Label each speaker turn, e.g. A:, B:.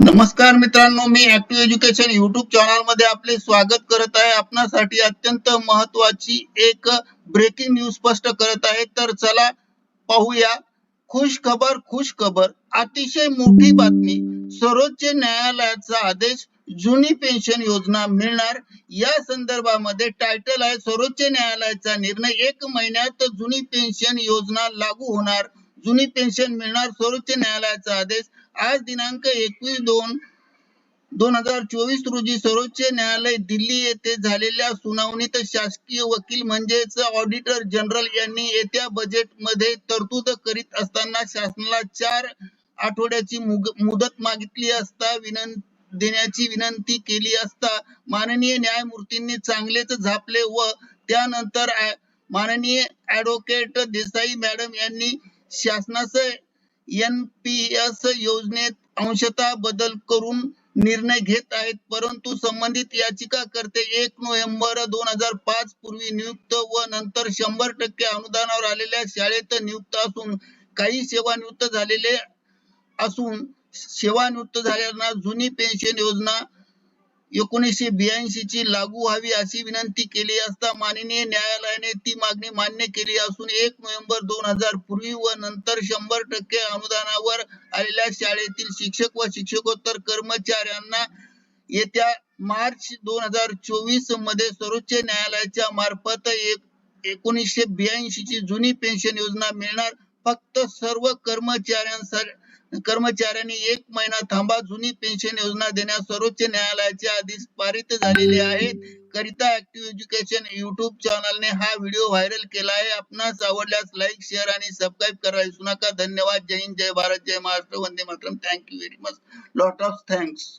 A: नमस्कार मित्रांनो मी ऍक्टिव्ह एज्युकेशन युट्यूब चॅनलमध्ये आपले स्वागत करत आहे. आपणासाठी अत्यंत महत्वाची एक ब्रेकिंग न्यूज स्पष्ट करत आहे. तर चला पाहूया. खुश खबर खुश खबर. अतिशय मोठी बातमी. सर्वोच्च न्यायालयाचा आदेश जुनी पेन्शन योजना मिळणार. या संदर्भामध्ये टायटल आहे सर्वोच्च न्यायालयाचा निर्णय. एक महिन्यात जुनी पेन्शन योजना लागू होणार. जुनी पेन्शन मिळणार सर्वोच्च न्यायालयाचा आदेश. आज दिनांक एकवीस दोन दोन हजार चोवीस रोजी सर्वोच्च न्यायालय दिल्ली येथे झालेल्या सुनावणीत शासकीय वकील म्हणजेच ऑडिटर जनरल यांनी येत्या बजेटमध्ये तरतूद करीत असताना शासनाला चार आठवड्याची मुदत मागितली असता विनंती देण्याची विनंती केली असता माननीय न्यायमूर्तींनी चांगलेच झापले व त्यानंतर माननीय ऍडव्होकेट देसाई मॅडम यांनी शासनास एनपीएस योजनेत अंशतः बदल करून निर्णय घेत आहेत. परंतु संबंधित याचिकाकर्ते एक नोव्हेंबर दोन हजार पाच पूर्वी नियुक्त व नंतर शंभर टक्के अनुदानावर आलेल्या शाळेत नियुक्त असून काही सेवानिवृत्त झालेले असून सेवानिवृत्त झालेल्यांना जुनी पेन्शन योजना एकोणीसशे ब्याऐंशी ची लागू व्हावी अशी विनंती केली असता माननीय न्यायालयाने ती मागणी मान्य केली असून एक नोव्हेंबर दोन हजार पूर्वी व नंतर शंभर टक्के अनुदानावर आलेल्या शाळेतील शिक्षक व शिक्षकोत्तर कर्मचाऱ्यांना येत्या मार्च दोन हजार चोवीसमध्ये सर्वोच्च न्यायालयाच्या मार्फत एक एकोणीसशे ब्याऐंशी ची जुनी पेन्शन योजना मिळणार. फक्त सर्व कर्मचाऱ्यांसाठी कर्मचाऱ्यांनी एक महिना थांबा. जुनी पेन्शन योजना देण्यास सर्वोच्च न्यायालयाचे आदेश पारित झालेले आहेत. करिता ऍक्टिव्ह एज्युकेशन युट्यूब चॅनलने हा व्हिडिओ व्हायरल केला आहे. आपणास आवडल्यास लाईक शेअर आणि सबस्क्राईब करायला विसरू नका. धन्यवाद. जय हिंद. जय भारत. जय महाराष्ट्र. वंदे Mataram. Thank you very much lot of thanks